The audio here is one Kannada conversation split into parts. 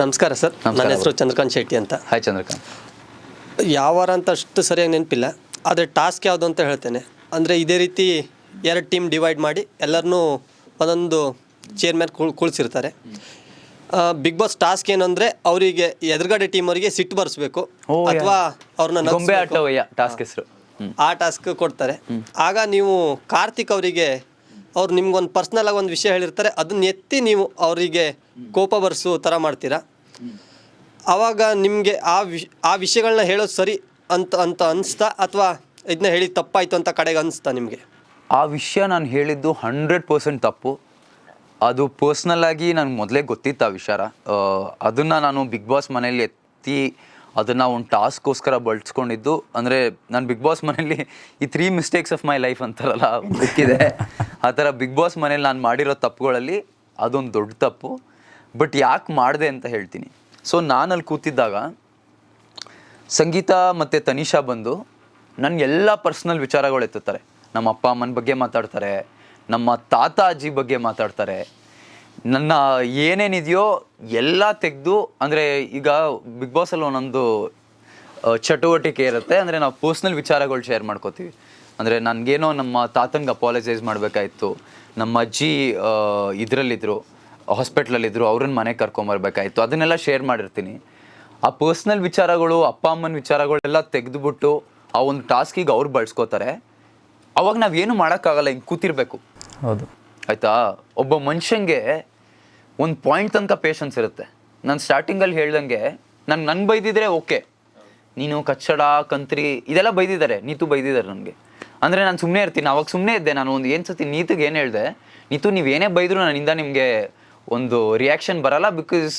ನಮಸ್ಕಾರ ಸರ್. ನನ್ನ. ಹೆಸರು ಚಂದ್ರಕಾಂತ್ ಶೆಟ್ಟಿ ಅಂತ. ಹಾಯ್ ಚಂದ್ರಕಾಂತ್. ಯಾವ ವಾರ ಅಂತ ಅಷ್ಟು ಸರಿಯಾಗಿ ನೆನಪಿಲ್ಲ. ಆದರೆ ಟಾಸ್ಕ್ ಯಾವುದು ಅಂತ ಹೇಳ್ತೇನೆ. ಅಂದರೆ ಇದೇ ರೀತಿ ಎರಡು ಟೀಮ್ ಡಿವೈಡ್ ಮಾಡಿ ಎಲ್ಲರನ್ನೂ ಒಂದೊಂದು ಚೇರ್ ಮೇಲೆ ಕುಳ್ ಕುಳ್ಸಿರ್ತಾರೆ. ಬಿಗ್ ಬಾಸ್ ಟಾಸ್ಕ್ ಏನಂದ್ರೆ ಅವರಿಗೆ ಎದುರುಗಡೆ ಟೀಮ್ ಅವರಿಗೆ ಸಿಟ್ಟು ಬರ್ಸ್ಬೇಕು. ಅಥವಾ ಅವ್ರನ್ನ ಟಾಸ್ಕ್ ಹೆಸರು? ಆ ಟಾಸ್ಕ್ ಕೊಡ್ತಾರೆ. ಆಗ ನೀವು ಕಾರ್ತಿಕ್ ಅವರಿಗೆ ಅವ್ರು ನಿಮ್ಗೊಂದು ಪರ್ಸ್ನಲ್ ಆಗಿ ಒಂದು ವಿಷಯ ಹೇಳಿರ್ತಾರೆ ಅದನ್ನ ಎತ್ತಿ ನೀವು ಅವರಿಗೆ ಕೋಪ ಬರ್ಸೋ ಥರ ಮಾಡ್ತೀರಾ? ಆವಾಗ ನಿಮಗೆ ಆ ವಿಷ್, ಆ ವಿಷಯಗಳನ್ನ ಹೇಳೋದು ಸರಿ ಅಂತ ಅಂತ ಅನಿಸ್ತಾ ಅಥವಾ ಇದನ್ನ ಹೇಳಿ ತಪ್ಪಾಯ್ತು ಅಂತ ಕಡೆಗೆ ಅನಿಸ್ತಾ ನಿಮಗೆ? ಆ ವಿಷಯ ನಾನು ಹೇಳಿದ್ದು ಹಂಡ್ರೆಡ್ ಪರ್ಸೆಂಟ್ ತಪ್ಪು. ಅದು ಪರ್ಸ್ನಲ್ ಆಗಿ ನನಗೆ ಮೊದಲೇ ಗೊತ್ತಿತ್ತು ಆ ವಿಚಾರ. ಅದನ್ನು ನಾನು ಬಿಗ್ ಬಾಸ್ ಮನೆಯಲ್ಲಿ ಎತ್ತಿ ಅದನ್ನು ಒಂದು ಟಾಸ್ಕ್ಗೋಸ್ಕರ ಬಳಸ್ಕೊಂಡಿದ್ದು. ಅಂದರೆ ನಾನು ಬಿಗ್ ಬಾಸ್ ಮನೇಲಿ ಈ three mistakes of my life ಅಂತಾರಲ್ಲ ಬುಕ್ಕಿದೆ ಆ ಥರ ಬಿಗ್ ಬಾಸ್ ಮನೇಲಿ ನಾನು ಮಾಡಿರೋ ತಪ್ಪುಗಳಲ್ಲಿ ಅದೊಂದು ದೊಡ್ಡ ತಪ್ಪು. ಬಟ್ ಯಾಕೆ ಮಾಡಿದೆ ಅಂತ ಹೇಳ್ತೀನಿ. ಸೊ ನಾನು ಅಲ್ಲಿ ಕೂತಿದ್ದಾಗ ಸಂಗೀತ ಮತ್ತು ತನಿಷಾ ಬಂದು ನನ್ನ ಎಲ್ಲ ಪರ್ಸ್ನಲ್ ವಿಚಾರಗಳು ಎತ್ತುತ್ತಾರೆ. ನಮ್ಮ ಅಪ್ಪ ಅಮ್ಮನ ಬಗ್ಗೆ ಮಾತಾಡ್ತಾರೆ. ನಮ್ಮ ತಾತ ಅಜ್ಜಿ ಬಗ್ಗೆ ಮಾತಾಡ್ತಾರೆ. ನನ್ನ ಏನೇನಿದೆಯೋ ಎಲ್ಲ ತೆಗೆದು, ಅಂದರೆ ಈಗ ಬಿಗ್ ಬಾಸಲ್ಲಿ ಒಂದೊಂದು ಚಟುವಟಿಕೆ ಇರುತ್ತೆ. ಅಂದರೆ ನಾವು ಪರ್ಸ್ನಲ್ ವಿಚಾರಗಳು ಶೇರ್ ಮಾಡ್ಕೋತೀವಿ. ಅಂದರೆ ನನಗೇನೋ ನಮ್ಮ ತಾತನಿಗೆ ಅಪಾಲಜೈಸ್ ಮಾಡಬೇಕಾಯ್ತು. ನಮ್ಮ ಅಜ್ಜಿ ಇದರಲ್ಲಿದ್ದರು ಹಾಸ್ಪಿಟ್ಲಲ್ಲಿದ್ದರು ಅವ್ರನ್ನ ಮನೆಗೆ ಕರ್ಕೊಂಬರ್ಬೇಕಾಯ್ತು ಅದನ್ನೆಲ್ಲ ಶೇರ್ ಮಾಡಿರ್ತೀನಿ. ಆ ಪರ್ಸ್ನಲ್ ವಿಚಾರಗಳು, ಅಪ್ಪ ಅಮ್ಮನ ವಿಚಾರಗಳೆಲ್ಲ ತೆಗೆದುಬಿಟ್ಟು ಆ ಒಂದು ಟಾಸ್ಕಿಗೆ ಅವ್ರು ಬಳಸ್ಕೋತಾರೆ. ಅವಾಗ ನಾವೇನು ಮಾಡೋಕ್ಕಾಗಲ್ಲ, ಹಿಂಗೆ ಕೂತಿರ್ಬೇಕು. ಹೌದು. ಆಯಿತಾ? ಒಬ್ಬ ಮನುಷ್ಯಂಗೆ ಒಂದು ಪಾಯಿಂಟ್ ತನಕ ಪೇಷನ್ಸ್ ಇರುತ್ತೆ. ನಾನು ಸ್ಟಾರ್ಟಿಂಗಲ್ಲಿ ಹೇಳ್ದಂಗೆ ನಾನು ನನ್ನ ಬೈದಿದ್ರೆ ಓಕೆ ನೀನು ಕಚ್ಚಡ, ಕಂತ್ರಿ ಇದೆಲ್ಲ ಬೈದಿದ್ದಾರೆ. ನೀತು ಬೈದಿದ್ದಾರೆ ನನಗೆ. ಅಂದರೆ ನಾನು ಸುಮ್ಮನೆ ಇರ್ತೀನಿ. ಅವಾಗ ಸುಮ್ಮನೆ ಇದ್ದೆ. ನಾನು ಒಂದು ಏನು ಸತಿ ನೀತಿಗೆ ಏನು ಹೇಳಿದೆ? ನೀತು, ನೀವು ಏನೇ ಬೈದರೂ ನನ್ನಿಂದ ನಿಮಗೆ ಒಂದು ರಿಯಾಕ್ಷನ್ ಬರಲ್ಲ ಬಿಕಾಸ್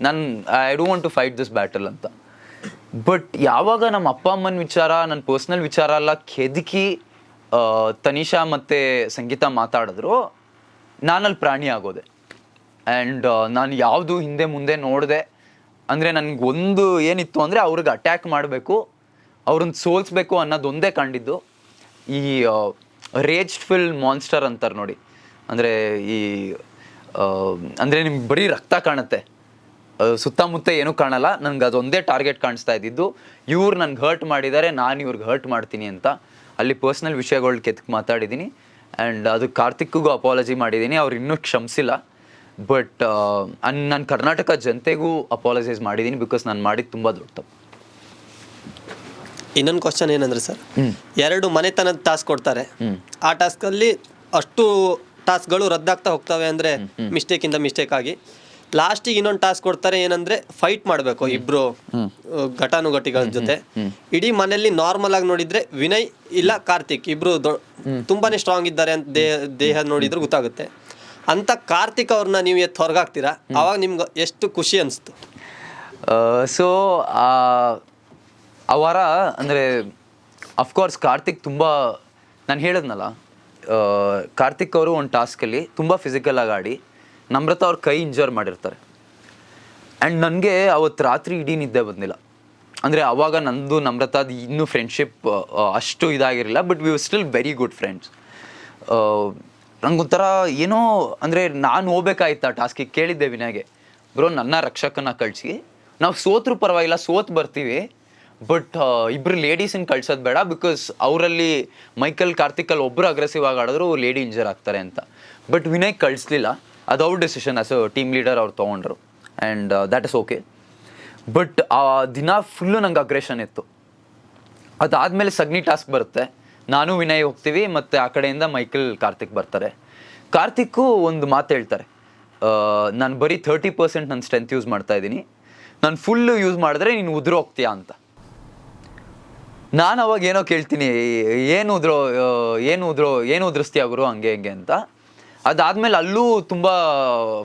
ನಾನು I don't want to fight this battle ಅಂತ. ಬಟ್ ಯಾವಾಗ ನಮ್ಮ ಅಪ್ಪ, ಅಮ್ಮನ ವಿಚಾರ ನನ್ನ ಪರ್ಸ್ನಲ್ ವಿಚಾರ ಎಲ್ಲ ಕೆದಕಿ ತನಿಷಾ ಮತ್ತು ಸಂಗೀತ ಮಾತಾಡಿದ್ರು ನಾನಲ್ಲಿ ಪ್ರಾಣಿ ಆಗೋದೆ. ಆ್ಯಂಡ್ ನಾನು ಯಾವುದು ಹಿಂದೆ ಮುಂದೆ ನೋಡಿದೆ. ಅಂದರೆ ನನಗೆ ಒಂದು ಏನಿತ್ತು ಅಂದರೆ ಅವ್ರಿಗೆ ಅಟ್ಯಾಕ್ ಮಾಡಬೇಕು ಅವ್ರನ್ನ ಸೋಲಿಸ್ಬೇಕು ಅನ್ನೋದೊಂದೇ ಕಂಡಿದ್ದು. ಈ ರೇಜ್ ಫಿಲ್ ಮಾನ್ಸ್ಟರ್ ಅಂತಾರೆ ನೋಡಿ. ಅಂದರೆ ಈ ಅಂದರೆ ನಿಮ್ಗೆ ಬರೀ ರಕ್ತ ಕಾಣುತ್ತೆ. ಸುತ್ತಮುತ್ತ ಏನೂ ಕಾಣಲ್ಲ. ನನಗೆ ಅದೊಂದೇ ಟಾರ್ಗೆಟ್ ಕಾಣಿಸ್ತಾ ಇದ್ದಿದ್ದು. ಇವ್ರು ನನ್ಗೆ ಹರ್ಟ್ ಮಾಡಿದ್ದಾರೆ ನಾನು ಇವ್ರಿಗೆ ಹರ್ಟ್ ಮಾಡ್ತೀನಿ ಅಂತ. ಅಲ್ಲಿ ಪರ್ಸ್ನಲ್ ವಿಷಯಗಳು ಕೆತ್ತಕ್ಕೆ ಮಾತಾಡಿದ್ದೀನಿ ಆ್ಯಂಡ್ ಅದು ಕಾರ್ತಿಕ್ಗೂ ಅಪಾಲಜಿ ಮಾಡಿದ್ದೀನಿ. ಅವ್ರು ಇನ್ನೂ ಕ್ಷಮಿಸಿಲ್ಲ. ಬಟ್ ನಾನು ಕರ್ನಾಟಕ ಜನತೆಗೂ ಅಪಾಲಜೈಸ್ ಮಾಡಿದ್ದೀನಿ ಬಿಕಾಸ್ ನಾನು ಮಾಡಿದ್ದು ತುಂಬ ದೊಡ್ಡ ತಪ್ಪು. ಇನ್ನೊಂದು ಕ್ವಶನ್ ಏನಂದ್ರೆ ಸರ್ ಎರಡು ಮನೆತನದ ಟಾಸ್ಕ್ ಕೊಡ್ತಾರೆ. ಆ ಟಾಸ್ಕಲ್ಲಿ ಅಷ್ಟು ಟಾಸ್ಕ್ಗಳು ರದ್ದಾಗ್ತಾ ಹೋಗ್ತವೆ ಅಂದರೆ ಮಿಸ್ಟೇಕಿಂದ ಮಿಸ್ಟೇಕ್ ಆಗಿ. ಲಾಸ್ಟಿಗೆ ಇನ್ನೊಂದು ಟಾಸ್ಕ್ ಕೊಡ್ತಾರೆ ಏನಂದ್ರೆ ಫೈಟ್ ಮಾಡಬೇಕು ಇಬ್ರು ಘಟಾನುಘಟಿಗಳ ಜೊತೆ. ಇಡೀ ಮನೆಯಲ್ಲಿ ನಾರ್ಮಲ್ ಆಗಿ ನೋಡಿದ್ರೆ ವಿನಯ್ ಇಲ್ಲ ಕಾರ್ತಿಕ್ ಇಬ್ರು ತುಂಬಾನೇ ಸ್ಟ್ರಾಂಗ್ ಇದ್ದಾರೆ ಅಂತ ದೇಹ ದೇಹ ನೋಡಿದ್ರೆ ಗೊತ್ತಾಗುತ್ತೆ. ಅಂತ ಕಾರ್ತಿಕ್ ಅವ್ರನ್ನ ನೀವು ಎತ್ತು ಹೊರಗಾಗ್ತೀರಾ? ಅವಾಗ ನಿಮ್ಗೆ ಎಷ್ಟು ಖುಷಿ ಅನಿಸ್ತು? ಸೊ ಆ ವಾರ ಅಂದರೆ ಅಫ್ಕೋರ್ಸ್ ಕಾರ್ತಿಕ್ ತುಂಬ ನಾನು ಹೇಳಿದ್ನಲ್ಲ ಕಾರ್ತಿಕ್ ಅವರು ಒಂದು ಟಾಸ್ಕಲ್ಲಿ ತುಂಬ ಫಿಸಿಕಲ್ ಆಗಿ ಆಡಿ ನಮ್ರತ ಅವ್ರ ಕೈ ಇಂಜರ್ ಮಾಡಿರ್ತಾರೆ. ಆ್ಯಂಡ್ ನನಗೆ ಅವತ್ತು ರಾತ್ರಿ ಇಡೀ ನಿದ್ದೆ ಬಂದಿಲ್ಲ. ಅಂದರೆ ಅವಾಗ ನಂದು ನಮ್ರತಾದ ಇನ್ನೂ ಫ್ರೆಂಡ್ಶಿಪ್ ಅಷ್ಟು ಇದಾಗಿರಲಿಲ್ಲ but we still very good friends ನಂಗೊಂಥರ ಏನೋ ಅಂದರೆ ನಾನು ಹೋಗ್ಬೇಕಾಯ್ತು ಆ ಟಾಸ್ಕಿಗೆ ಕೇಳಿದ್ದೆ ವಿನಾಗೆ ಬ್ರೋ, ನನ್ನ ರಕ್ಷಕನ ಕಳಿಸಿ. ನಾವು ಸೋತ್ರು ಪರವಾಗಿಲ್ಲ, ಸೋತ್ ಬರ್ತೀವಿ ಬಟ್ ಇಬ್ಬರು ಲೇಡೀಸನ್ನ ಕಳ್ಸೋದು ಬೇಡ ಬಿಕಾಸ್ ಅವರಲ್ಲಿ ಮೈಕಲ್, ಕಾರ್ತಿಕಲ್ ಒಬ್ಬರು ಅಗ್ರೆಸಿವ್ ಆಗಿ ಆಡಿದ್ರು ಲೇಡಿ ಇಂಜರ್ ಆಗ್ತಾರೆ ಅಂತ. ಬಟ್ ವಿನಯ್ ಕಳಿಸ್ಲಿಲ್ಲ. ಅದು ಅವ್ರ ಡೆಸಿಷನ್ ಆಸ್ ಟೀಮ್ ಲೀಡರ್ ಅವ್ರು ತೊಗೊಂಡ್ರು. And that is okay but ಆ ದಿನ ಫುಲ್ಲು ನಂಗೆ ಅಗ್ರೆಷನ್ ಇತ್ತು. ಅದಾದಮೇಲೆ ಸಗ್ನಿ ಟಾಸ್ಕ್ ಬರುತ್ತೆ. ನಾನು, ವಿನಯ್ ಹೋಗ್ತೀವಿ ಮತ್ತು ಆ ಕಡೆಯಿಂದ ಮೈಕಲ್ ಕಾರ್ತಿಕ್ ಬರ್ತಾರೆ. ಕಾರ್ತಿಕ್ಕು ಒಂದು ಮಾತು ಹೇಳ್ತಾರೆ. ನಾನು ಬರೀ ತರ್ಟಿ ಪರ್ಸೆಂಟ್ ನನ್ನ ಸ್ಟ್ರೆಂತ್ ಯೂಸ್ ಮಾಡ್ತಾ ಇದ್ದೀನಿ. ನಾನು ಫುಲ್ಲು ಯೂಸ್ ಮಾಡಿದ್ರೆ ನೀನು ಉದುರು ಹೋಗ್ತೀಯಾ ಅಂತ. ನಾನು ಅವಾಗ ಏನೋ ಕೇಳ್ತೀನಿ, ಏನು ಉದ್ರೋ ಏನು ಉದ್ರೋ, ಏನು ಉದುರಿಸ್ತೀಯ ಗುರು ಹಂಗೆ, ಹಿಂಗೆ ಅಂತ. ಅದಾದ್ಮೇಲೆ ಅಲ್ಲೂ ತುಂಬ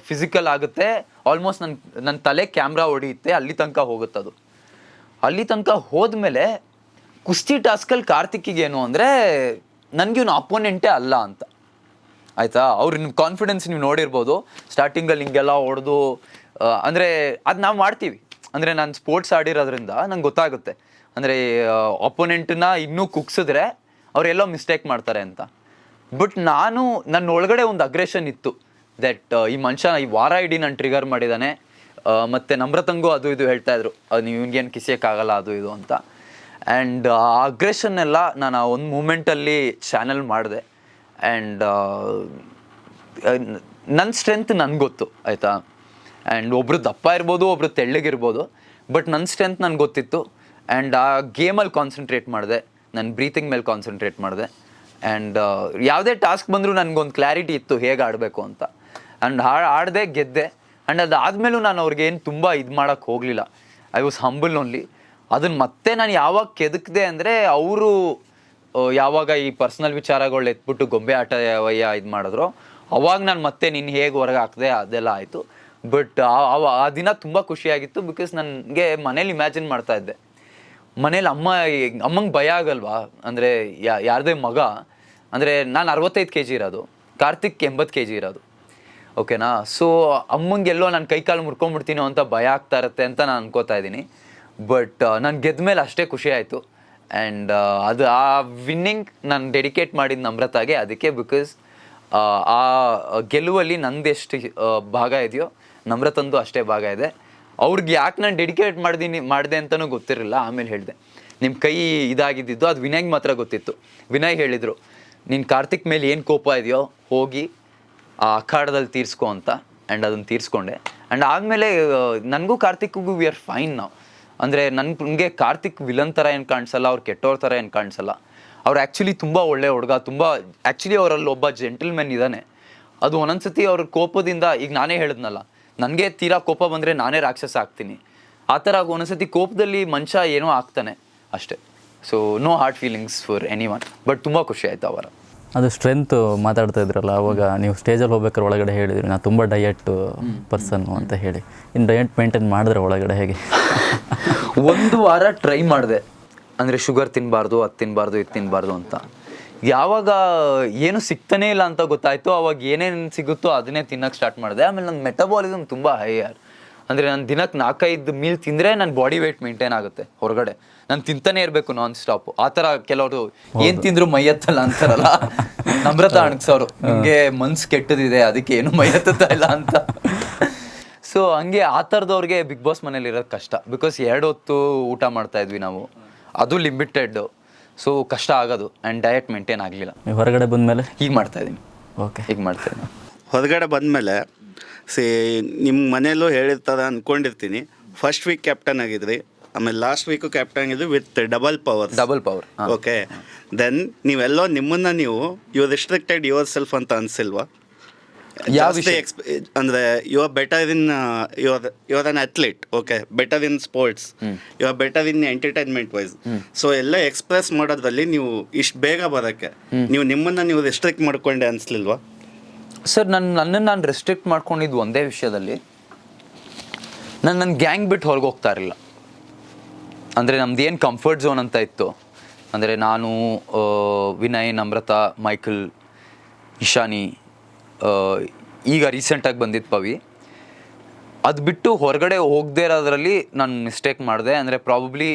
ಫಿಸಿಕಲ್ ಆಗುತ್ತೆ. ಆಲ್ಮೋಸ್ಟ್ ನನ್ನ ನನ್ನ ತಲೆ ಕ್ಯಾಮ್ರಾ ಹೊಡೆಯುತ್ತೆ, ಅಲ್ಲಿ ತನಕ ಹೋಗುತ್ತೆ ಅದು ಅಲ್ಲಿ ತನಕ ಹೋದ್ಮೇಲೆ ಕುಸ್ತಿ ಟಾಸ್ಕಲ್ಲಿ ಕಾರ್ತಿಕ್ಕಿಗೆ ಏನು ಅಂದರೆ, ನನಗೆ ಇವನು ಅಪೋನೆಂಟೇ ಅಲ್ಲ ಅಂತ. ಆಯಿತಾ? ಅವ್ರ ಕಾನ್ಫಿಡೆನ್ಸ್ ನೀವು ನೋಡಿರ್ಬೋದು. ಸ್ಟಾರ್ಟಿಂಗಲ್ಲಿ ಹಿಂಗೆಲ್ಲ ಹೊಡೆದು ಅಂದರೆ ಅದು ನಾವು ಮಾಡ್ತೀವಿ. ಅಂದರೆ ನಾನು ಸ್ಪೋರ್ಟ್ಸ್ ಆಡಿರೋದ್ರಿಂದ ನಂಗೆ ಗೊತ್ತಾಗುತ್ತೆ. ಅಂದರೆ ಅಪೋನೆಂಟನ್ನ ಇನ್ನೂ ಕುಗ್ಸಿದ್ರೆ ಅವರೆಲ್ಲೋ ಮಿಸ್ಟೇಕ್ ಮಾಡ್ತಾರೆ ಅಂತ. ಬಟ್ ನಾನು ನನ್ನ ಒಳಗಡೆ ಒಂದು ಅಗ್ರೆಷನ್ ಇತ್ತು. ದಟ್ ಈ ಮನುಷ್ಯ ಈ ವಾರ ಇಡೀ ನಾನು ಟ್ರಿಗರ್ ಮಾಡಿದ್ದಾನೆ ಮತ್ತು ನಮ್ರತಂಗೂ ಅದು ಇದು ಹೇಳ್ತಾ ಇದ್ರು. ನೀವು ಇವನಿಗೇನು ಕಿಸಿಯೋಕ್ಕಾಗಲ್ಲ, ಅದು ಇದು ಅಂತ. ಆ್ಯಂಡ್ ಆ ಅಗ್ರೆಷನ್ ಎಲ್ಲ ನಾನು ಆ ಒಂದು ಮೂಮೆಂಟಲ್ಲಿ ಚಾನಲ್ ಮಾಡಿದೆ. ಆ್ಯಂಡ್ ನನ್ನ ಸ್ಟ್ರೆಂತ್ ನನ್ಗೆ ಗೊತ್ತು, ಆಯಿತಾ? ಆ್ಯಂಡ್ ಒಬ್ರು ದಪ್ಪ ಇರ್ಬೋದು, ಒಬ್ರು ತೆಳ್ಳಗಿರ್ಬೋದು. ಬಟ್ ನನ್ನ ಸ್ಟ್ರೆಂತ್ ನನಗೆ ಗೊತ್ತಿತ್ತು. ಆ್ಯಂಡ್ ಆ ಗೇಮಲ್ಲಿ ಕಾನ್ಸಂಟ್ರೇಟ್ ಮಾಡಿದೆ. ನನ್ನ ಬ್ರೀತಿಂಗ್ ಮೇಲೆ ಕಾನ್ಸಂಟ್ರೇಟ್ ಮಾಡಿದೆ. ಆ್ಯಂಡ್ ಯಾವುದೇ ಟಾಸ್ಕ್ ಬಂದರೂ ನನಗೊಂದು ಕ್ಲಾರಿಟಿ ಇತ್ತು, ಹೇಗೆ ಆಡಬೇಕು ಅಂತ. ಆ್ಯಂಡ್ ಹಾ, ಆಡದೆ, ಗೆದ್ದೆ. ಆ್ಯಂಡ್ ಅದಾದಮೇಲೂ ನಾನು ಅವ್ರಿಗೆ ಏನು ತುಂಬ ಇದು ಮಾಡೋಕ್ಕೆ ಹೋಗಲಿಲ್ಲ. ಐ ವಾಸ್ ಹಂಬಲ್ ಓನ್ಲಿ ಅದನ್ನು ಮತ್ತೆ ನಾನು ಯಾವಾಗ ಕೆದಕ್ದೆ ಅಂದರೆ ಅವರು ಯಾವಾಗ ಈ ಪರ್ಸ್ನಲ್ ವಿಚಾರಗಳು ಎತ್ಬಿಟ್ಟು ಗೊಂಬೆ ಆಟ ವಯ್ಯ ಇದು ಮಾಡಿದ್ರು, ಅವಾಗ ನಾನು ಮತ್ತೆ ನಿನ್ನ ಹೇಗೆ ಹೊರಗೆ ಹಾಕಿದೆ ಅದೆಲ್ಲ ಆಯಿತು. ಬಟ್ ಆ ದಿನ ತುಂಬ ಖುಷಿಯಾಗಿತ್ತು ಬಿಕಾಸ್ ನನಗೆ ಮನೇಲಿ ಇಮ್ಯಾಜಿನ್ ಮಾಡ್ತಾ ಇದ್ದೆ. ಮನೇಲಿ ಅಮ್ಮ, ಅಮ್ಮಂಗೆ ಭಯ ಆಗಲ್ವಾ? ಅಂದರೆ ಯಾರದೇ ಮಗ. ಅಂದರೆ ನಾನು ಅರವತ್ತೈದು ಕೆ ಜಿ ಇರೋದು. ಕಾರ್ತಿಕ್ ಎಂಬತ್ತು ಕೆ ಜಿ ಇರೋದು. ಓಕೆನಾ? ಸೊ ಅಮ್ಮಂಗೆಲ್ಲೋ ನಾನು ಕೈ ಕಾಲು ಮುರ್ಕೊಂಡ್ಬಿಡ್ತೀನೋ ಅಂತ ಭಯ ಆಗ್ತಾ ಇರುತ್ತೆ ಅಂತ ನಾನು ಅನ್ಕೋತಾ ಇದ್ದೀನಿ. ಬಟ್ ನಾನು ಗೆದ್ದ ಮೇಲೆ ಅಷ್ಟೇ ಖುಷಿ ಆಯಿತು. ಆ್ಯಂಡ್ ಅದು ಆ ವಿನ್ನಿಂಗ್ ನಾನು ಡೆಡಿಕೇಟ್ ಮಾಡಿದ ನಮ್ರತಾಗೆ ಅದಕ್ಕೆ ಬಿಕಾಸ್ ಆ ಗೆಲುವಲ್ಲಿ ನಂದೆಷ್ಟು ಎಷ್ಟು ಭಾಗ ಇದೆಯೋ, ನಮ್ರತಂದು ಅಷ್ಟೇ ಭಾಗ ಇದೆ. ಅವ್ರಿಗೆ ಯಾಕೆ ನಾನು ಡೆಡಿಕೇಟ್ ಮಾಡಿದೀನಿ, ಮಾಡಿದೆ ಅಂತಲೂ ಗೊತ್ತಿರಲಿಲ್ಲ, ಆಮೇಲೆ ಹೇಳಿದೆ. ನಿಮ್ಮ ಕೈ ಇದಾಗಿದ್ದಿದ್ದು ಅದು ವಿನಯ್ಗೆ ಮಾತ್ರ ಗೊತ್ತಿತ್ತು. ವಿನಯ್ ಹೇಳಿದರು ನಿನ್ನ ಕಾರ್ತಿಕ್ ಮೇಲೆ ಏನು ಕೋಪ ಇದೆಯೋ, ಹೋಗಿ ಆ ಅಖಾಡದಲ್ಲಿ ತೀರಿಸ್ಕೊ ಅಂತ. ಆ್ಯಂಡ್ ಅದನ್ನು ತೀರಿಸ್ಕೊಂಡೆ. ಆ್ಯಂಡ್ ಆದಮೇಲೆ, ನನಗೂ ಕಾರ್ತಿಕ್ಗೂ ವಿ ಆರ್ ಫೈನ್ ನಾವು ಅಂದರೆ ನನಗೆ ಕಾರ್ತಿಕ್ ವಿಲನ್ ಥರ ಏನು ಕಾಣಿಸಲ್ಲ, ಅವ್ರು ಕೆಟ್ಟವ್ರ ಥರ ಏನು ಕಾಣಿಸಲ್ಲ. ಅವ್ರು ಆ್ಯಕ್ಚುಲಿ ತುಂಬ ಒಳ್ಳೆ ಹುಡುಗ, ತುಂಬ ಆ್ಯಕ್ಚುಲಿ ಅವರಲ್ಲಿ ಒಬ್ಬ ಜೆಂಟಲ್ಮೆನ್ ಇದ್ದಾನೆ ಅದು ಒಂದೊಂದ್ಸತಿ ಅವ್ರ ಕೋಪದಿಂದ, ಈಗ ನಾನೇ ಹೇಳಿದ್ನಲ್ಲ ನನಗೆ ತೀರಾ ಕೋಪ ಬಂದರೆ ನಾನೇ ರಾಕ್ಷಸ ಆಗ್ತೀನಿ. ಆ ಥರ ಒಂದೊಂದ್ಸತಿ ಕೋಪದಲ್ಲಿ ಮನುಷ್ಯ ಏನೋ ಆಗ್ತಾನೆ. ಅಷ್ಟೇ. So no hard feelings for anyone but ತುಂಬ ಖುಷಿ ಆಯಿತು ಅವರ. ಅದು ಸ್ಟ್ರೆಂತ್ ಮಾತಾಡ್ತಾ ಇದ್ರಲ್ಲ ಅವಾಗ ನೀವು ಸ್ಟೇಜಲ್ಲಿ ಹೋಗ್ಬೇಕಾದ್ರೆ ಒಳಗಡೆ ಹೇಳಿದ್ರಿ ನಾನು ತುಂಬ ಡಯಟ್ ಪರ್ಸನ್ನು ಅಂತ ಹೇಳಿ. ಇನ್ನು ಡಯಟ್ ಮೇಂಟೈನ್ ಮಾಡಿದ್ರೆ ಒಳಗಡೆ ಹೇಗೆ? ಒಂದು ವಾರ ಟ್ರೈ ಮಾಡಿದೆ. ಅಂದರೆ ಶುಗರ್ ತಿನ್ನಬಾರ್ದು ಅದು ತಿನ್ನಬಾರ್ದು ಇದು ತಿನ್ನಬಾರ್ದು ಅಂತ. ಯಾವಾಗ ಏನು ಸಿಗ್ತಾನೇ ಇಲ್ಲ ಅಂತ ಗೊತ್ತಾಯ್ತು. ಅವಾಗ ಏನೇನು ಸಿಗುತ್ತೋ ಅದನ್ನೇ ತಿನ್ನಕ್ಕೆ ಸ್ಟಾರ್ಟ್ ಮಾಡಿದೆ. ಆಮೇಲೆ ನನ್ನ ಮೆಟಬಾಲಿಸಮ್ ತುಂಬ ಹೈ ಯಾರ್. ಅಂದರೆ ನಾನು ದಿನಕ್ಕೆ ನಾಲ್ಕೈದು ಮೀಲ್ ತಿಂದರೆ ನನ್ನ ಬಾಡಿ ವೆಯ್ಟ್ ಮೇಂಟೈನ್ ಆಗುತ್ತೆ ಹೊರಗಡೆ. ನಾನು ತಿಂತಾನೆ ಇರಬೇಕು ನಾನ್ ಸ್ಟಾಪ್ ಆ ಥರ ಕೆಲವರು ಏನು ತಿಂದ್ರು ಮೈಯತ್ತಲ್ಲ ಅಂತಾರಲ್ಲ. ನಮ್ರತ ಅಣಗ್ಸೋರು. ನಿಮಗೆ ಮನ್ಸು ಕೆಟ್ಟದಿದೆ ಅದಕ್ಕೆ ಏನು ಮೈಯತ್ತಾ ಇಲ್ಲ ಅಂತ. ಸೊ ಹಂಗೆ ಆ ಥರದವ್ರಿಗೆ ಬಿಗ್ ಬಾಸ್ ಮನೇಲಿ ಇರೋದು ಕಷ್ಟ. ಬಿಕಾಸ್ ಎರಡು ಹೊತ್ತು ಊಟ ಮಾಡ್ತಾ ಇದ್ವಿ ನಾವು. ಅದು ಲಿಮಿಟೆಡ್ ಸೊ ಕಷ್ಟ ಆಗೋದು ಆ್ಯಂಡ್ ಡಯಟ್ ಮೇಂಟೈನ್ ಆಗಲಿಲ್ಲ. ನೀವು ಹೊರಗಡೆ ಬಂದ ಮೇಲೆ ಹೀಗೆ ಮಾಡ್ತಾ ಇದ್ದೀನಿ ಓಕೆ ಹೀಗೆ ಮಾಡ್ತಾ ಇದ್ದೀನಿ ಹೊರಗಡೆ ಬಂದಮೇಲೆ ಸಿ ನಿಮ್ಮ ಮನೆಯಲ್ಲೂ ಹೇಳಿರ್ತಾರೆ ಅಂದ್ಕೊಂಡಿರ್ತೀನಿ ಫಸ್ಟ್ ವೀಕ್ ಕ್ಯಾಪ್ಟನ್ ಆಗಿದ್ರಿ ಆಮೇಲೆ last week captain ಆಗಿದ್ರಿ with double power double power okay then ನೀವೆಲ್ಲೋ ನಿಮ್ಮನ್ನು ನೀವು ಯು ರಿಸ್ಟ್ರಿಕ್ಟೆಡ್ ಯುವರ್ ಸೆಲ್ಫ್ ಅಂತ ಅನ್ಸಿಲ್ವಾ? ಯಾವ ಜಾಸ್ತಿ ವಿಷಯ? ಎಕ್ಸ್ಪ ಅಂದರೆ you are better in your your an athlete okay better in sports you are better in entertainment wise so ಎಲ್ಲ ಎಕ್ಸ್ಪ್ರೆಸ್ ಮಾಡೋದ್ರಲ್ಲಿ ನೀವು ಇಷ್ಟು ಬೇಗ ಬರೋಕ್ಕೆ ನೀವು ನಿಮ್ಮನ್ನ ನೀವು ರೆಸ್ಟ್ರಿಕ್ಟ್ ಮಾಡ್ಕೊಂಡೆ ಅನ್ಸ್ಲಿಲ್ವಾ? ಸರ್ ನನ್ನ ನನ್ನನ್ನು ನಾನು ರೆಸ್ಟ್ರಿಕ್ಟ್ ಮಾಡ್ಕೊಂಡಿದ್ದು ಒಂದೇ ವಿಷಯದಲ್ಲಿ ನಾನು ನನ್ನ ಗ್ಯಾಂಗ್ ಬಿಟ್ಟು ಹೊರಗೆ ಹೋಗ್ತಾ ಇರಲಿಲ್ಲ. ಅಂದರೆ ನಮ್ದು ಏನು ಕಂಫರ್ಟ್ ಝೋನ್ ಅಂತ ಇತ್ತು? ಅಂದರೆ ನಾನು ಆ, ವಿನಯ್ ನಮ್ರತ ಮೈಕಲ್ ಇಶಾನಿ ಈಗ ರೀಸೆಂಟಾಗಿ ಬಂದಿತ್ತು ಪವಿ. ಅದು ಬಿಟ್ಟು ಹೊರಗಡೆ ಹೋಗದೇ ಇರೋದ್ರಲ್ಲಿ ನಾನು ಮಿಸ್ಟೇಕ್ ಮಾಡಿದೆ. ಅಂದರೆ ಪ್ರಾಬಬ್ಲಿ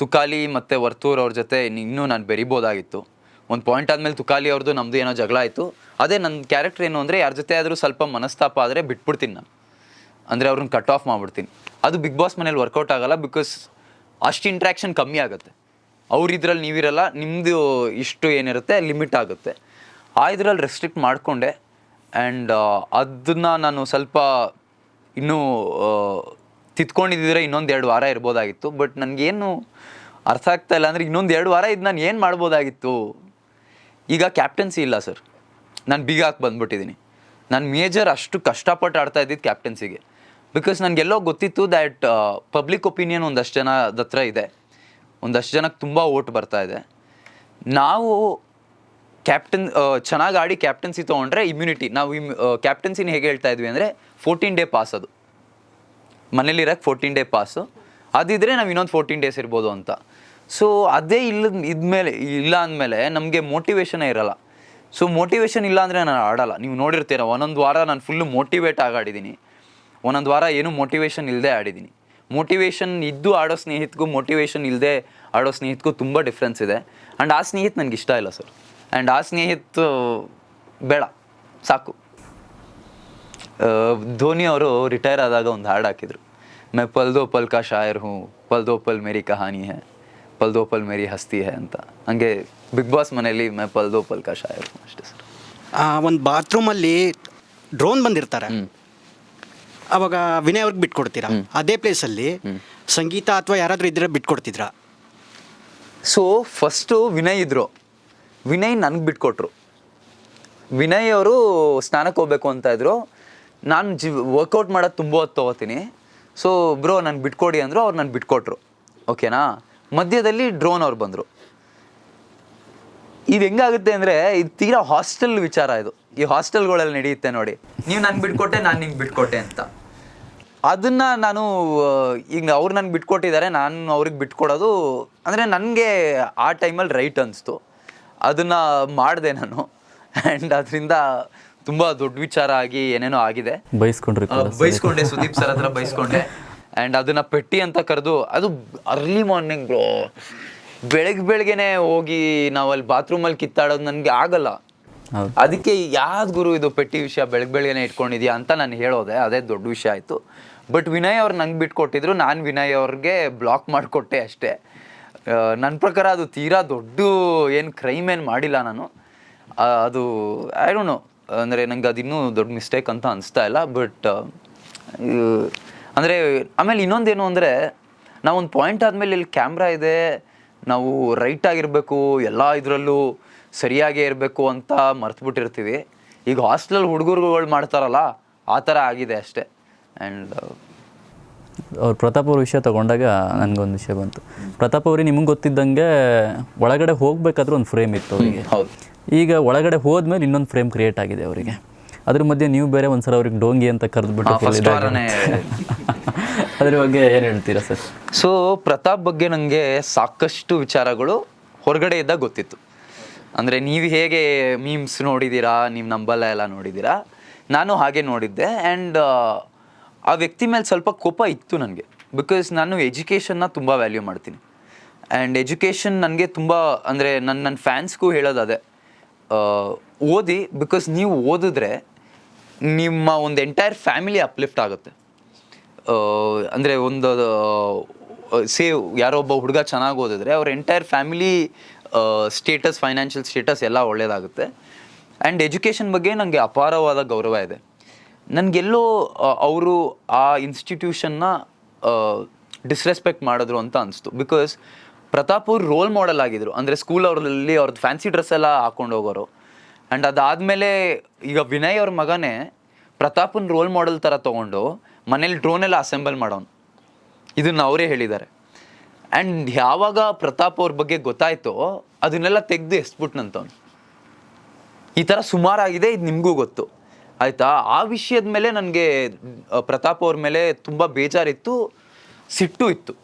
ತುಕಾಲಿ ಮತ್ತು ವರ್ತೂರ್ ಅವ್ರ ಜೊತೆ ಇನ್ನೂ ನಾನು ಬೆರಿಬೋದಾಗಿತ್ತು. ಒಂದು ಪಾಯಿಂಟ್ ಆದಮೇಲೆ ತುಕಾಲಿ ಅವ್ರದ್ದು ನಮ್ಮದು ಏನೋ ಜಗಳ ಆಯಿತು. ಅದೇ ನನ್ನ ಕ್ಯಾರೆಕ್ಟರ್ ಏನು ಅಂದರೆ ಯಾರ ಜೊತೆ ಆದರೂ ಸ್ವಲ್ಪ ಮನಸ್ತಾಪ ಆದರೆ ಬಿಟ್ಬಿಡ್ತೀನಿ ನಾನು. ಅಂದರೆ ಅವ್ರನ್ನ ಕಟ್ ಆಫ್ ಮಾಡ್ಬಿಡ್ತೀನಿ. ಅದು ಬಿಗ್ ಬಾಸ್ ಮನೇಲಿ ವರ್ಕೌಟ್ ಆಗೋಲ್ಲ ಬಿಕಾಸ್ ಅಷ್ಟು ಇಂಟ್ರ್ಯಾಕ್ಷನ್ ಕಮ್ಮಿ ಆಗುತ್ತೆ. ಅವ್ರಿದ್ರಲ್ಲಿ ನೀವಿರಲ್ಲ ನಿಮ್ಮದು ಇಷ್ಟು ಏನಿರುತ್ತೆ ಲಿಮಿಟ್ ಆಗುತ್ತೆ. ಆ ಇದರಲ್ಲಿ ರೆಸ್ಟ್ರಿಕ್ಟ್ ಮಾಡಿಕೊಂಡೆ ಆ್ಯಂಡ್ ಅದನ್ನ ನಾನು ಸ್ವಲ್ಪ ಇನ್ನೂ ತಿತ್ಕೊಂಡಿದ್ದರೆ ಇನ್ನೊಂದು ಎರಡು ವಾರ ಇರ್ಬೋದಾಗಿತ್ತು. ಬಟ್ ನನಗೇನು ಅರ್ಥ ಆಗ್ತಾ ಇಲ್ಲ ಅಂದರೆ ಇನ್ನೊಂದು ಎರಡು ವಾರ ಇದು ನಾನು ಏನು ಮಾಡ್ಬೋದಾಗಿತ್ತು? ಈಗ ಕ್ಯಾಪ್ಟನ್ಸಿ ಇಲ್ಲ ಸರ್ ನಾನು ಬೀಗ ಹಾಕಿ ಬಂದ್ಬಿಟ್ಟಿದ್ದೀನಿ ನಾನು ಮೇಜರ್ ಅಷ್ಟು ಕಷ್ಟಪಟ್ಟು ಆಡ್ತಾ ಇದ್ದಿದ್ದು ಕ್ಯಾಪ್ಟನ್ಸಿಗೆ ಬಿಕಾಸ್ ನನಗೆಲ್ಲೋ ಗೊತ್ತಿತ್ತು ದ್ಯಾಟ್ ಪಬ್ಲಿಕ್ ಒಪಿನಿಯನ್ ಒಂದಷ್ಟು ಜನದ ಹತ್ರ ಇದೆ. ಒಂದಷ್ಟು ಜನಕ್ಕೆ ತುಂಬ ಓಟ್ ಬರ್ತಾ ಇದೆ. ನಾವು ಕ್ಯಾಪ್ಟನ್ ಚೆನ್ನಾಗಿ ಆಡಿ ಕ್ಯಾಪ್ಟನ್ಸಿ ತೊಗೊಂಡ್ರೆ ಇಮ್ಯುನಿಟಿ ನಾವು ಇಮ್ ಕ್ಯಾಪ್ಟನ್ಸಿನ ಹೇಗೆ ಹೇಳ್ತಾ ಇದ್ವಿ ಅಂದರೆ ಫೋರ್ಟೀನ್ ಡೇ ಪಾಸ್ ಅದು. ಮನೇಲಿರೋಕ್ಕೆ ಫೋರ್ಟೀನ್ ಡೇ ಪಾಸು ಅದಿದ್ರೆ ನಾವು ಇನ್ನೊಂದು ಫೋರ್ಟೀನ್ ಡೇಸ್ ಇರ್ಬೋದು ಅಂತ. ಸೊ ಅದೇ ಇಲ್ಲ ಇದ್ಮೇಲೆ, ಇಲ್ಲ ಅಂದಮೇಲೆ ನಮಗೆ ಮೋಟಿವೇಶನೇ ಇರಲ್ಲ. ಸೊ ಮೋಟಿವೇಶನ್ ಇಲ್ಲ ಅಂದರೆ ನಾನು ಆಡಲ್ಲ. ನೀವು ನೋಡಿರ್ತೀರ, ಒಂದೊಂದು ವಾರ ನಾನು ಫುಲ್ಲು ಮೋಟಿವೇಟ್ ಆಗಿ ಆಡಿದ್ದೀನಿ ಒಂದೊಂದು ವಾರ ಏನು ಮೋಟಿವೇಶನ್ ಇಲ್ಲದೆ ಆಡಿದ್ದೀನಿ ಮೋಟಿವೇಶನ್ ಇದ್ದು ಆಡೋ ಸ್ನೇಹಿತಗೂ ಮೋಟಿವೇಶನ್ ಇಲ್ಲದೆ ಆಡೋ ಸ್ನೇಹಿತಗೂ ತುಂಬ ಡಿಫ್ರೆನ್ಸ್ ಇದೆ. ಆ್ಯಂಡ್ ಆ ಸ್ನೇಹಿತ ನನಗೆ ಇಷ್ಟ ಇಲ್ಲ ಸರ್ ಆ್ಯಂಡ್ ಆ ಸ್ನೇಹಿತು ಬೇಡ ಸಾಕು. ಧೋನಿ ಅವರು ರಿಟೈರ್ ಆದಾಗ ಒಂದು ಹಾಡು ಹಾಕಿದ್ರು. ಮೈ ಪಲ್ದೋ ಪಲ್ ಕಾ ಶಾಯರ್ ಹೂँ ಪಲ್ದೋ ಪಲ್ ಮೇರಿ ಕಹಾನಿ ಹೇ ಪಲ್ದೋ ಪಲ್ ಮೇರಿ ಹಸ್ತಿ ಹೇ ಅಂತ. ಹಂಗೆ ಬಿಗ್ ಬಾಸ್ ಮನೆಯಲ್ಲಿ ಮೈ ಪಲ್ದೋ ಪಲ್ ಕಾ ಶಾಯರ್ ಹೂँ ಅಷ್ಟೇ ಸರ್ ಒಂದು ಬಾತ್ರೂಮಲ್ಲಿ ಡ್ರೋನ್ ಬಂದಿರ್ತಾರೆ. ಅವಾಗ ವಿನಯ್ ಅವ್ರಿಗೆ ಬಿಟ್ಕೊಡ್ತೀರಾ? ಅದೇ ಪ್ಲೇಸಲ್ಲಿ ಸಂಗೀತ ಅಥವಾ ಯಾರಾದರೂ ಇದ್ರೆ ಬಿಟ್ಕೊಡ್ತಿದ್ರಾ? ಸೊ ಫಸ್ಟು ವಿನಯ್ ಇದ್ರು. ವಿನಯ್ ನನಗೆ ಬಿಟ್ಕೊಟ್ರು. ವಿನಯ್ ಅವರು ಸ್ನಾನಕ್ಕೆ ಹೋಗ್ಬೇಕು ಅಂತ ಇದ್ರು. ನಾನು ಜಿ ವರ್ಕೌಟ್ ಮಾಡೋದು ತುಂಬ ಹೊತ್ತು ತೊಗೋತೀನಿ. ಸೊ ಬ್ರೋ ನಾನು ಬಿಟ್ಕೊಡಿ ಅಂದರು, ಅವ್ರು ನಾನು ಬಿಟ್ಕೊಟ್ರು. ಓಕೆನಾ ಮಧ್ಯದಲ್ಲಿ ಡ್ರೋನ್ ಅವ್ರು ಬಂದರು. ಇದು ಹೆಂಗಾಗುತ್ತೆ ಅಂದರೆ, ಇದು ತೀರಾ ಹಾಸ್ಟೆಲ್ ವಿಚಾರ ಇದು. ಈ ಹಾಸ್ಟೆಲ್ಗಳಲ್ಲಿ ನಡೆಯುತ್ತೆ ನೋಡಿ. ನೀವು ನನಗೆ ಬಿಟ್ಕೊಟ್ಟೆ, ನಾನು ನಿಂಗೆ ಬಿಟ್ಕೊಟ್ಟೆ ಅಂತ. ಅದನ್ನು ನಾನು ಈಗ ಅವ್ರು ನನಗೆ ಬಿಟ್ಕೊಟ್ಟಿದ್ದಾರೆ, ನಾನು ಅವ್ರಿಗೆ ಬಿಟ್ಕೊಡೋದು, ಅಂದರೆ ನನಗೆ ಆ ಟೈಮಲ್ಲಿ ರೈಟ್ ಅನಿಸ್ತು. ಅದನ್ನು ಮಾಡಿದೆ ನಾನು. ಆ್ಯಂಡ್ ಅದರಿಂದ ತುಂಬ ದೊಡ್ಡ ವಿಚಾರ ಆಗಿ ಏನೇನೋ ಆಗಿದೆ. ಬೈಸ್ಕೊಂಡ್ರಿ ಬೈಸ್ಕೊಂಡೆ ಸುದೀಪ್ ಸರ್ ಹತ್ರ ಬೈಸ್ಕೊಂಡೆ. ಆ್ಯಂಡ್ ಅದನ್ನ ಪೆಟ್ಟಿ ಅಂತ ಕರೆದು ಅದು ಅರ್ಲಿ ಮಾರ್ನಿಂಗ್ ಬ್ರೋ. ಬೆಳಗ್ಗೆ ಬೆಳಗ್ಗೆನೆ ಹೋಗಿ ನಾವು ಅಲ್ಲಿ ಬಾತ್ರೂಮಲ್ಲಿ ಕಿತ್ತಾಡೋದು ನನಗೆ ಆಗಲ್ಲ. ಅದಕ್ಕೆ ಯಾವ್ದು ಗುರು ಇದು ಪೆಟ್ಟಿ ವಿಷಯ ಬೆಳಗ್ಗೆ ಬೆಳಗ್ಗೆನೆ ಇಟ್ಕೊಂಡಿದ್ಯಾ ಅಂತ ನಾನು ಹೇಳೋದೆ. ಅದೇ ದೊಡ್ಡ ವಿಷಯ ಆಯಿತು. ಬಟ್ ವಿನಯ್ ಅವ್ರು ನಂಗೆ ಬಿಟ್ಕೊಟ್ಟಿದ್ರು. ನಾನು ವಿನಯ್ ಅವ್ರಿಗೆ ಬ್ಲಾಕ್ ಮಾಡಿಕೊಟ್ಟೆ ಅಷ್ಟೇ. ನನ್ನ ಪ್ರಕಾರ ಅದು ತೀರಾ ದೊಡ್ಡ ಏನು ಕ್ರೈಮ್ ಏನು ಮಾಡಿಲ್ಲ ನಾನು. ಅದು ಐ ಡೋಂಟ್ ನೋ ಅಂದರೆ ನಂಗೆ ಅದಿನ್ನೂ ದೊಡ್ಡ ಮಿಸ್ಟೇಕ್ ಅಂತ ಅನಿಸ್ತಾ ಇಲ್ಲ ಬಟ್ ಅಂದರೆ ಆಮೇಲೆ ಇನ್ನೊಂದೇನು ಅಂದರೆ ನಾವೊಂದು ಪಾಯಿಂಟ್ ಆದಮೇಲೆ ಇಲ್ಲಿ ಕ್ಯಾಮ್ರಾ ಇದೆ, ನಾವು ರೈಟ್ ಆಗಿರಬೇಕು, ಎಲ್ಲ ಇದರಲ್ಲೂ ಸರಿಯಾಗೇ ಇರಬೇಕು ಅಂತ ಮರ್ತುಬಿಟ್ಟಿರ್ತೀವಿ. ಈಗ ಹಾಸ್ಟೆಲಲ್ಲಿ ಹುಡುಗರುಗಳು ಮಾಡ್ತಾರಲ್ಲ, ಆ ಥರ ಆಗಿದೆ ಅಷ್ಟೇ. ಆ್ಯಂಡ್ ಅವ್ರು ಪ್ರತಾಪ್ ಅವ್ರ ವಿಷಯ ತಗೊಂಡಾಗ ನನಗೊಂದು ವಿಷಯ ಬಂತು. ಪ್ರತಾಪ್ ಅವ್ರಿಗೆ ನಿಮ್ಗೆ ಗೊತ್ತಿದ್ದಂಗೆ ಒಳಗಡೆ ಹೋಗ್ಬೇಕಾದ್ರೂ ಒಂದು ಫ್ರೇಮ್ ಇತ್ತು ಅವರಿಗೆ. ಹೌದು. ಈಗ ಒಳಗಡೆ ಹೋದ್ಮೇಲೆ ಇನ್ನೊಂದು ಫ್ರೇಮ್ ಕ್ರಿಯೇಟ್ ಆಗಿದೆ ಅವರಿಗೆ. ಅದ್ರ ಮಧ್ಯೆ ನೀವು ಬೇರೆ ಒಂದ್ಸಲ ಅವ್ರಿಗೆ ಡೋಂಗಿ ಅಂತ ಕರೆದ್ಬಿಟ್ಟು ಅದ್ರ ಬಗ್ಗೆ ಏನು ಹೇಳ್ತೀರಾ ಸರ್? ಸೊ ಪ್ರತಾಪ್ ಬಗ್ಗೆ ನನಗೆ ಸಾಕಷ್ಟು ವಿಚಾರಗಳು ಹೊರಗಡೆ ಇದ್ದಾಗ ಗೊತ್ತಿತ್ತು. ಅಂದರೆ ನೀವು ಹೇಗೆ ಮೀಮ್ಸ್ ನೋಡಿದ್ದೀರಾ ನೀವು ನಂಬಲ್ಲ ಎಲ್ಲ ನೋಡಿದ್ದೀರಾ ನಾನು ಹಾಗೆ ನೋಡಿದ್ದೆ. ಆ್ಯಂಡ್ ಆ ವ್ಯಕ್ತಿ ಮೇಲೆ ಸ್ವಲ್ಪ ಕೋಪ ಇತ್ತು ನನಗೆ. ಬಿಕಾಸ್ ನಾನು ಎಜುಕೇಷನ್ನ ತುಂಬ ವ್ಯಾಲ್ಯೂ ಮಾಡ್ತೀನಿ. ಆ್ಯಂಡ್ ಎಜುಕೇಷನ್ ನನಗೆ ತುಂಬ, ಅಂದರೆ ನನ್ನ ನನ್ನ ಫ್ಯಾನ್ಸ್ಗೂ ಹೇಳೋದು ಓದಿ ಬಿಕಾಸ್ ನೀವು ಓದಿದ್ರೆ ನಿಮ್ಮ ಒಂದು ಎಂಟೈರ್ ಫ್ಯಾಮಿಲಿ ಅಪ್ಲಿಫ್ಟ್ ಆಗುತ್ತೆ. ಅಂದರೆ ಒಂದು ಸೇವ್ ಯಾರೋ ಒಬ್ಬ ಹುಡುಗ ಚೆನ್ನಾಗಿ ಓದಿದ್ರೆ ಅವ್ರ entire family status financial status ಎಲ್ಲ ಒಳ್ಳೆಯದಾಗುತ್ತೆ ಆ್ಯಂಡ್ ಎಜುಕೇಷನ್ ಬಗ್ಗೆ ನನಗೆ ಅಪಾರವಾದ ಗೌರವ ಇದೆ. ನನಗೆಲ್ಲೋ ಅವರು ಆ ಇನ್ಸ್ಟಿಟ್ಯೂಷನ್ನ ಡಿಸ್ರೆಸ್ಪೆಕ್ಟ್ ಮಾಡಿದ್ರು ಅಂತ ಅನಿಸ್ತು. ಬಿಕಾಸ್ ಪ್ರತಾಪ್ ಅವ್ರು ರೋಲ್ ಮಾಡೆಲ್ ಆಗಿದ್ರು. ಅಂದರೆ ಸ್ಕೂಲ್ ಅವರಲ್ಲಿ ಅವ್ರದ್ದು ಫ್ಯಾನ್ಸಿ ಡ್ರೆಸ್ ಎಲ್ಲ ಹಾಕೊಂಡು ಹೋಗೋರು. ಆ್ಯಂಡ್ ಅದಾದಮೇಲೆ ಈಗ ವಿನಯ್ ಅವ್ರ ಮಗನೇ ಪ್ರತಾಪನ್ ರೋಲ್ ಮಾಡೆಲ್ ಥರ ತೊಗೊಂಡು ಮನೇಲಿ ಡ್ರೋನೆಲ್ಲ ಅಸೆಂಬಲ್ ಮಾಡೋನು. ಇದನ್ನು ಅವರೇ ಹೇಳಿದ್ದಾರೆ ಆ್ಯಂಡ್ ಯಾವಾಗ ಪ್ರತಾಪ್ ಅವ್ರ ಬಗ್ಗೆ ಗೊತ್ತಾಯ್ತೋ, ಅದನ್ನೆಲ್ಲ ತೆಗೆದು ಎಸ್ಬಿಟ್ನಂತವ್ನು. ಈ ಥರ ಸುಮಾರಾಗಿದೆ, ಇದು ನಿಮಗೂ ಗೊತ್ತು. ಆಯಿತಾ? ಆ ವಿಷಯದ ಮೇಲೆ ನನಗೆ ಪ್ರತಾಪ್ ಅವ್ರ ಮೇಲೆ ತುಂಬ ಬೇಜಾರಿತ್ತು, ಸಿಟ್ಟು ಇತ್ತು.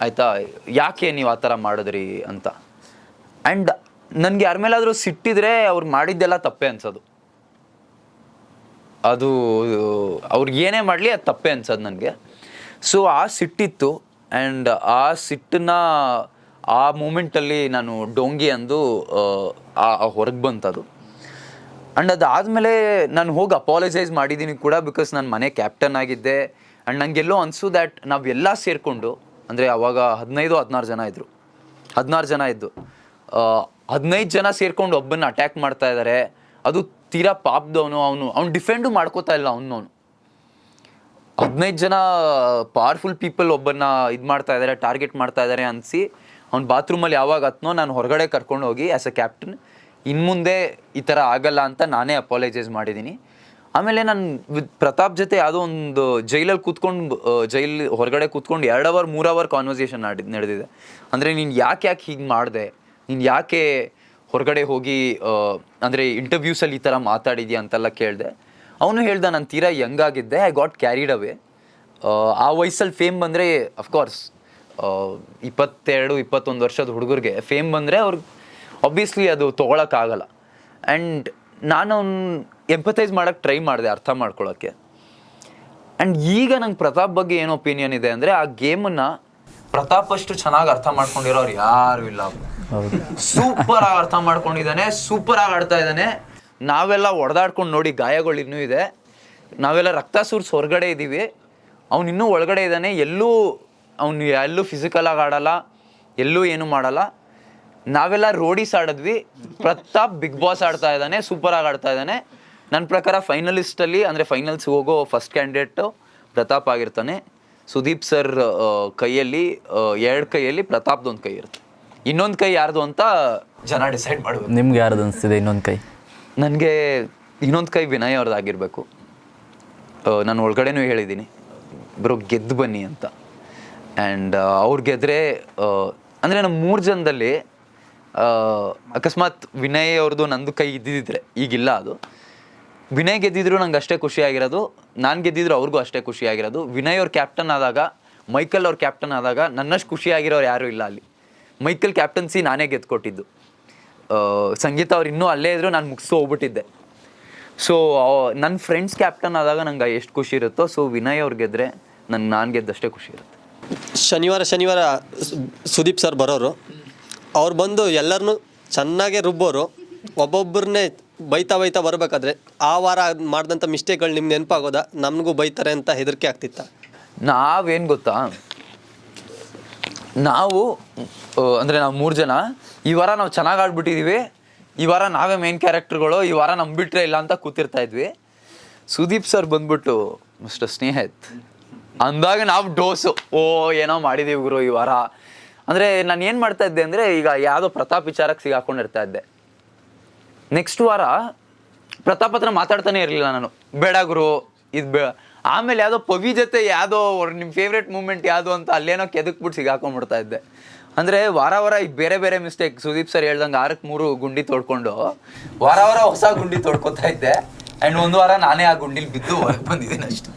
ಆಯಿತಾ? ಯಾಕೆ ನೀವು ಆ ಥರ ಮಾಡಿದ್ರಿ ಅಂತ? ಆ್ಯಂಡ್ ನನಗೆ ಯಾರ ಮೇಲಾದರೂ ಸಿಟ್ಟಿದ್ರೆ ಅವ್ರು ಮಾಡಿದ್ದೆಲ್ಲ ತಪ್ಪೆ ಅನ್ಸೋದು. ಅದು ಅವ್ರಿಗೆ ಏನೇ ಮಾಡಲಿ ಅದು ತಪ್ಪೆ ಅನ್ಸೋದು ನನಗೆ. ಸೊ, ಆ ಸಿಟ್ಟಿತ್ತು. ಆ್ಯಂಡ್ ಆ ಸಿಟ್ಟನ್ನ, ಆ ಮೂಮೆಂಟಲ್ಲಿ ನಾನು ಡೋಂಗಿ ಅಂದು ಆ ಹೊರಗೆ ಬಂತದು. ಆ್ಯಂಡ್ ಅದಾದಮೇಲೆ ನಾನು ಹೋಗಿ ಅಪಾಲಜೈಸ್ ಮಾಡಿದ್ದೀನಿ ಕೂಡ ಬಿಕಾಸ್ ನಾನು ಮನೆ ಕ್ಯಾಪ್ಟನ್ ಆಗಿದ್ದೆ. ಆ್ಯಂಡ್ ನನಗೆಲ್ಲೋ ಅನಿಸು ದ್ಯಾಟ್ ನಾವೆಲ್ಲ ಸೇರಿಕೊಂಡು, ಅಂದರೆ ಅವಾಗ ಹದಿನೈದು, ಹದಿನಾರು ಜನ ಇದ್ದರು ಹದಿನಾರು ಜನ ಇದ್ದು. ಹದಿನೈದು ಜನ ಸೇರ್ಕೊಂಡು ಒಬ್ಬನ ಅಟ್ಯಾಕ್ ಮಾಡ್ತಾ ಇದ್ದಾರೆ ಅದು ತೀರಾ ಪಾಪ್ದವನು, ಅವನು, ಅವ್ನು ಡಿಫೆಂಡು ಮಾಡ್ಕೋತಾ ಇಲ್ಲ ಅವನು ಹದಿನೈದು ಜನ ಪವರ್ಫುಲ್ ಪೀಪಲ್ ಒಬ್ಬನ್ನ ಇದು ಮಾಡ್ತಾ ಇದ್ದಾರೆ ಟಾರ್ಗೆಟ್ ಮಾಡ್ತಾ ಇದ್ದಾರೆ ಅನಿಸಿ, ಅವ್ನು ಬಾತ್ರೂಮಲ್ಲಿ ಯಾವಾಗ ಹತ್ನೋ ನಾನು ಹೊರಗಡೆ ಕರ್ಕೊಂಡು ಹೋಗಿ ಆ್ಯಸ್ ಅ ಕ್ಯಾಪ್ಟನ್ ಇನ್ನು ಮುಂದೆ ಈ ಥರ ಆಗಲ್ಲ ಅಂತ ನಾನೇ ಅಪಾಲಜೈಸ್ ಮಾಡಿದ್ದೀನಿ ಆಮೇಲೆ ನಾನು ವಿತ್ ಪ್ರತಾಪ್ ಜೊತೆ ಯಾವುದೋ ಒಂದು ಜೈಲಲ್ಲಿ ಕೂತ್ಕೊಂಡು ಜೈಲ್ ಹೊರಗಡೆ ಕೂತ್ಕೊಂಡು ಎರಡು ಅವರ್ ಮೂರು ಅವರ್ ಕಾನ್ವರ್ಸೇಷನ್ ನಡೆ, ನಡೆದಿದೆ. ಅಂದರೆ ನೀನು ಯಾಕೆ ಯಾಕೆ ಹೀಗೆ ಮಾಡಿದೆ? ನೀನು ಯಾಕೆ ಹೊರಗಡೆ ಹೋಗಿ ಅಂದರೆ ಇಂಟರ್ವ್ಯೂಸಲ್ಲಿ ಈ ಥರ ಮಾತಾಡಿದ್ಯಾ ಅಂತೆಲ್ಲ ಕೇಳಿದೆ. ಅವನು ಹೇಳ್ದ, ನಾನು ತೀರಾ ಯಂಗ್ ಆಗಿದ್ದೆ ಐ ಗಾಟ್ ಕ್ಯಾರಿಡ್ ಅವೇ ಆ ವಯಸ್ಸಲ್ಲಿ ಫೇಮ್ ಬಂದರೆ ಅಫ್ಕೋರ್ಸ್ ಇಪ್ಪತ್ತೆರಡು, ಇಪ್ಪತ್ತೊಂದು ವರ್ಷದ ಹುಡುಗರಿಗೆ ಫೇಮ್ ಬಂದರೆ ಅವ್ರಿಗೆ ಆಬ್ವಿಯಸ್ಲಿ ಅದು ತೊಗೊಳಕ್ಕಾಗಲ್ಲ. ಆ್ಯಂಡ್ ನಾನು ಅವ್ನು ಎಂಪತೈಸ್ ಮಾಡೋಕ್ಕೆ ಟ್ರೈ ಮಾಡಿದೆ ಅರ್ಥ ಮಾಡ್ಕೊಳ್ಳೋಕ್ಕೆ ಆ್ಯಂಡ್ ಈಗ ನಂಗೆ ಪ್ರತಾಪ್ ಬಗ್ಗೆ ಏನು ಒಪಿನಿಯನ್ ಇದೆ ಅಂದರೆ ಆ ಗೇಮನ್ನು ಪ್ರತಾಪ್ ಅಷ್ಟು ಚೆನ್ನಾಗಿ ಅರ್ಥ ಮಾಡ್ಕೊಂಡಿರೋರು ಯಾರು ಇಲ್ಲ. ಸೂಪರ್ ಆಗಿ ಅರ್ಥ ಮಾಡ್ಕೊಂಡಿದ್ದಾನೆ ಸೂಪರ್ ಆಗಿ ಆಡ್ತಾ ಇದ್ದಾನೆ. ನಾವೆಲ್ಲ ಹೊಡೆದಾಡ್ಕೊಂಡು ನೋಡಿ ಗಾಯಗಳು ಇನ್ನೂ ಇದೆ. ನಾವೆಲ್ಲ ರಕ್ತ ಸೂರ್ಸ್ ಹೊರಗಡೆ ಇದ್ದೀವಿ ಅವ್ನು ಇನ್ನೂ ಒಳಗಡೆ ಇದ್ದಾನೆ. ಎಲ್ಲೂ ಅವನು ಎಲ್ಲೂ ಫಿಸಿಕಲ್ ಆಗಿ ಆಡಲ್ಲ. ಎಲ್ಲೂ ಏನು ಮಾಡಲ್ಲ. ನಾವೆಲ್ಲ ರೋಡೀಸ್ ಆಡಿದ್ವಿ. ಪ್ರತಾಪ್ ಬಿಗ್ ಬಾಸ್ ಆಡ್ತಾ ಇದ್ದಾನೆ ಸೂಪರ್ ಆಗಿ ಆಡ್ತಾ ಇದ್ದಾನೆ. ನನ್ನ ಪ್ರಕಾರ ಫೈನಲಿಸ್ಟಲ್ಲಿ ಅಂದರೆ ಫೈನಲ್ಸ್ ಹೋಗೋ ಫಸ್ಟ್ ಕ್ಯಾಂಡಿಡೇಟು ಪ್ರತಾಪ್ ಆಗಿರ್ತಾನೆ. ಸುದೀಪ್ ಸರ್ ಕೈಯಲ್ಲಿ ಎರಡು ಕೈಯಲ್ಲಿ ಪ್ರತಾಪ್ದೊಂದು ಕೈ ಇರುತ್ತೆ. ಇನ್ನೊಂದು ಕೈ ಯಾರ್ದು ಅಂತ ಜನ ಡಿಸೈಡ್ ಮಾಡಬೇಕು. ನಿಮ್ಗೆ ಯಾರ್ದು ಅನಿಸ್ತಿದೆ ಇನ್ನೊಂದು ಕೈ? ನನಗೆ ಇನ್ನೊಂದು ಕೈ ವಿನಯ್ ಅವ್ರದ್ದಾಗಿರ್ಬೇಕು ನಾನು ಒಳಗಡೆನೂ ಹೇಳಿದ್ದೀನಿ. ಬ್ರೋ ಗೆದ್ದು ಬನ್ನಿ ಅಂತ. ಆ್ಯಂಡ್ ಅವ್ರು ಗೆದ್ರೆ ಅಂದರೆ ನಮ್ಮ ಮೂರು ಜನದಲ್ಲಿ ಅಕಸ್ಮಾತ್ ವಿನಯ್ ಅವ್ರದ್ದು ನಂದು ಕೈ ಇದ್ದಿದ್ರೆ, ಈಗಿಲ್ಲ ಅದು. ವಿನಯ್ ಗೆದ್ದಿದ್ರು ನಂಗೆ ಅಷ್ಟೇ ಖುಷಿಯಾಗಿರೋದು ನಾನು ಗೆದ್ದಿದ್ರು ಅವ್ರಿಗೂ ಅಷ್ಟೇ ಖುಷಿಯಾಗಿರೋದು ವಿನಯ್ ಅವ್ರ ಕ್ಯಾಪ್ಟನ್ ಆದಾಗ, ಮೈಕಲ್ ಅವ್ರ ಕ್ಯಾಪ್ಟನ್ ಆದಾಗ ನನ್ನಷ್ಟು ಖುಷಿಯಾಗಿರೋರು ಯಾರೂ ಇಲ್ಲ ಅಲ್ಲಿ. ಮೈಕಲ್ ಕ್ಯಾಪ್ಟನ್ಸಿ ನಾನೇ ಗೆದ್ಕೊಟ್ಟಿದ್ದು. ಸಂಗೀತ ಅವ್ರು ಇನ್ನೂ ಅಲ್ಲೇ ಇದ್ರು, ನಾನು ಮುಗಿಸೋ ಹೋಗ್ಬಿಟ್ಟಿದ್ದೆ. ಸೊ ನನ್ನ ಫ್ರೆಂಡ್ಸ್ ಕ್ಯಾಪ್ಟನ್ ಆದಾಗ ನಂಗೆ ಎಷ್ಟು ಖುಷಿ ಇರುತ್ತೋ ಸೊ ವಿನಯ್ ಅವ್ರು ಗೆದ್ರೆ ನಂಗೆ ನಾನು ಗೆದ್ದಷ್ಟೇ ಖುಷಿ ಇರುತ್ತೆ. ಶನಿವಾರ ಶನಿವಾರ ಸುದೀಪ್ ಸರ್ ಬರೋರು. ಅವ್ರು ಬಂದು ಎಲ್ಲರನ್ನೂ ಚೆನ್ನಾಗೆ ರುಬ್ಬೋರು ಒಬ್ಬೊಬ್ಬರನ್ನೇ ಬೈತಾ ಬೈತಾ ಬರಬೇಕಾದ್ರೆ ಆ ವಾರ ಮಾಡಿದಂಥ ಮಿಸ್ಟೇಕ್ಗಳು ನಿಮ್ಗೆ ನೆನಪಾಗೋದಾ? ನಮಗೂ ಬೈತಾರೆ ಅಂತ ಹೆದರಿಕೆ ಆಗ್ತಿತ್ತ? ನಾವೇನು ಗೊತ್ತಾ? ನಾವು ಅಂದರೆ ನಾವು ಮೂರು ಜನ, ಈ ವಾರ ನಾವು ಚೆನ್ನಾಗಿ ಆಡ್ಬಿಟ್ಟಿದ್ದೀವಿ ಈ ವಾರ ನಾವೇ ಮೇನ್ ಕ್ಯಾರೆಕ್ಟರ್ಗಳು ಈ ವಾರ ನಮ್ಮ ಬಿಟ್ಟರೆ ಇಲ್ಲ ಅಂತ ಕೂತಿರ್ತಾ ಇದ್ವಿ. ಸುದೀಪ್ ಸರ್ ಬಂದ್ಬಿಟ್ಟು, ಮಿಸ್ಟರ್ ಸ್ನೇಹತ್, ಅಂದಾಗ ನಾವು ಡೋಸು. ಓ, ಏನೋ ಮಾಡಿದೀವಿ ಗುರು ಈ ವಾರ. ಅಂದ್ರೆ ನಾನು ಏನು ಮಾಡ್ತಾ ಇದ್ದೆ ಅಂದ್ರೆ ಈಗ ಯಾವುದೋ ಪ್ರತಾಪ್ ವಿಚಾರಕ್ಕೆ ಸಿಗಾಕೊಂಡಿರ್ತಾ ಇದ್ದೆ. ನೆಕ್ಸ್ಟ್ ವಾರ ಪ್ರತಾಪ್ ಹತ್ರ ಮಾತಾಡ್ತಾನೆ ಇರಲಿಲ್ಲ ನಾನು. ಬೇಡ ಗುರು, ಇದು ಬೇ, ಆಮೇಲೆ ಯಾವುದೋ ಪವಿ ಜೊತೆ ಯಾವುದೋ ನಿಮ್ಮ ಫೇವ್ರೇಟ್ ಮೂಮೆಂಟ್ ಯಾವುದು ಅಂತ ಅಲ್ಲೇನೋ ಕೆದಕ್ಬಿಟ್ಟು ಸಿಗಾಕೊಂಡ್ಬಿಡ್ತಾ ಇದ್ದೆ. ಅಂದರೆ ವಾರ ವಾರ ಈ ಬೇರೆ ಬೇರೆ ಮಿಸ್ಟೇಕ್ ಸುದೀಪ್ ಸರ್ ಹೇಳ್ದಂಗೆ ಆರಕ್ಕೆ ಮೂರು ಗುಂಡಿ ತೋಡ್ಕೊಂಡು, ವಾರ ವಾರ ಹೊಸ ಗುಂಡಿ ತೋಡ್ಕೊತಾ ಇದ್ದೆ. ಆ್ಯಂಡ್ ಒಂದು ವಾರ ನಾನೇ ಆ ಗುಂಡಿಲಿ ಬಿದ್ದು ಹೊರಗೆ ಬಂದಿದ್ದೀನಿ ಅಷ್ಟೇ.